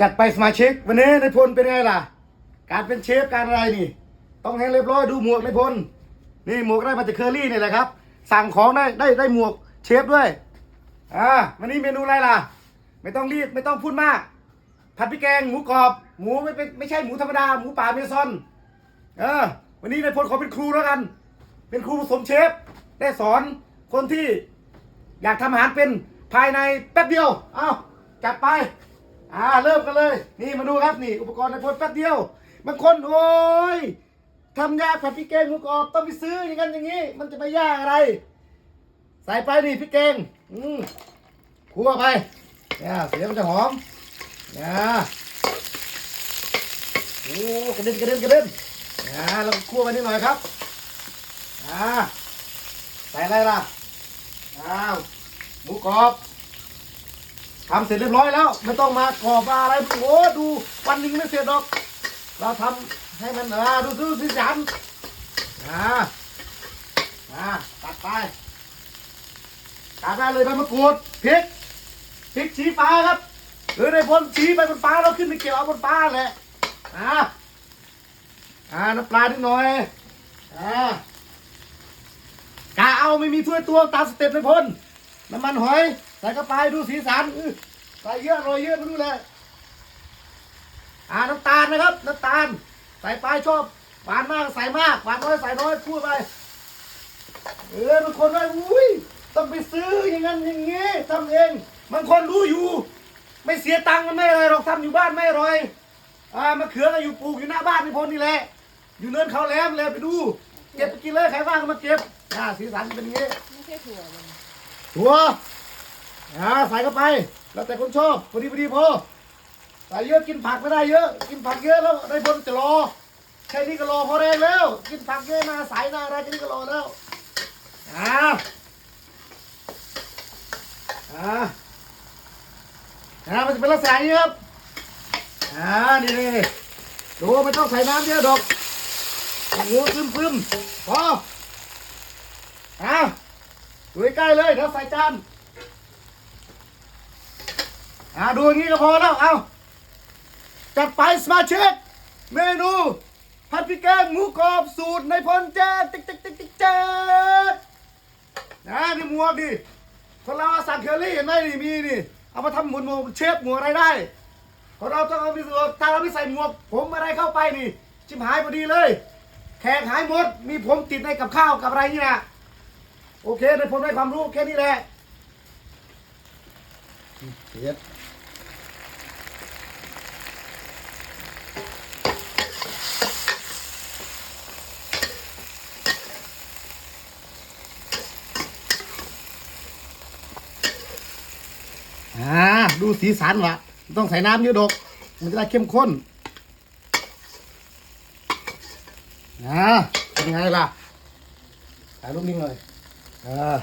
จัดไปสมาชิก วันนี้นายพลเป็นไงล่ะ การเป็นเชฟการอะไรนี่ ต้องให้เรียบร้อยดูหมวกนายพลนี่หมวกได้มาจากเคอรี่นี่แหละครับ สั่งของได้ได้ได้หมวกเชฟด้วยอ่าวันนี้เมนูอะไรล่ะ ไม่ต้องรีบไม่ต้องพูดมาก ผัดพริกแกงหมูกรอบ หมูไม่เป็นไม่ใช่หมูธรรมดาหมูป่าเมซอนเออวันนี้นายพลขอเป็นครูแล้วกัน เป็นครูผสมเชฟ ได้สอนคนที่อยากทำอาหารเป็นภายในแป๊บเดียว เอาจัดไป อ่าเริ่มกันเลย นี่มาดูครับนี่ อุปกรณ์ในพลแป๊บเดียวบางคนโอ้ยทำยากผัดพริกแกงหมูกรอบต้องไปซื้ออย่างนั้นอย่างนี้ มันจะไปยากอะไร ใส่ไปนี่พริกแกงอืมคั่วไปเนี่ยเสียงมันจะหอมเนี่ยโอ้กระเด็นกระเด็นกระเด็นเนี่ยแล้วก็คั่วไปนิดหน่อยครับอ่าใส่อะไรล่ะอ้าวหมูกรอบ ทำเสร็จเรียบร้อยแล้ว ไม่ต้องมากรอบมาอะไรโอ้ดูวันหนึงไม่เสร็จหรอก เราทำให้มันอ่าดูดูสีสันอ่าอ่าตัดไปตัดได้เลยใบมะกรูดพริกพริกชี้ฟ้าครับหรือในพ้นชี้ไปบนฟ้าเราขึ้นไปเกี่ยวเอาบนฟ้าแหละอ่าอ่าน้ำปลานิดหน่อยอ่ากาเอาไม่มีถ้วยตวตามสเต็ปเลยพลน้ำมันหอย ใส่เข้าไปดูสีสันอื้อใส่เยอะโรยเยอะมาดูเลยอ่าน้ำตาลนะครับน้ำตาล ใส่ไปชอบหวานมากใส่มากหวานน้อยใส่น้อยพูดไปเออบางคนว่าอุ้ยต้องไปซื้ออย่างนั้นอย่างงี้ทำเองบางคนรู้อยู่ ไม่เสียตังค์มันไม่อะไรหรอกทำอยู่บ้านไม่อร่อยอ่ามะเขือก็อยู่ปลูกอยู่หน้าบ้านพี่พลนี่แหละ อยู่เนินเขาแหลมเลยไปดู เก็บไปกินเลยใครว่างก็มาเก็บอ่าสีสันเป็นอย่างงี้ไม่ใช่ถั่วมันถั่ว อ่าใส่เข้าไป แล้วแต่คนชอบพอดีพอดีพอใส่เยอะกินผักไม่ได้เยอะ กินผักเยอะแล้วได้บนจะรอแค่นี้ก็รอพอแรงแล้ว กินผักเยอะนาใสหน้าอะไรแค่นี้ก็รอแล้วอ่าอ่าอ่ามันจะเป็นลักษณะนี้ครับอ่านี่นี่ดูไม่ต้องใส่น้ำเยอะดอกหมูซึมซึมๆพออ่าดูใกล้เลยเดี๋ยวใส่จาน อ่าดูอย่างนี้ก็พอแล้ว เอาจัดไปสมาชิกเมนูผัดพริกแกงหมูกรอบสูตรในพลแจ๊ดติ๊กติ๊กติ๊กติ๊กแจ๊ดนะนี่หมวกดิคนเราสั่งเคอรี่เห็นไหมนี่มีนี่เอามาทำหมวดหมวกเชฟหมวกอะไรได้คนเราต้องเอาไปสวมถ้าเราไม่ใส่หมวก ผมอะไรเข้าไปนี่ ชิมหายพอดีเลย แขกหายหมด มีผมติดในกับข้าวกับอะไรนี่นะโอเคในผมได้ความรู้แค่นี้แหละเสียด อ่าดูสีสันวะต้องใส่น้ำเยอะดก มันจะได้เข้มข้นอ่าเป็นไงล่ะถ่ายรูปนิ่งเลยอ่า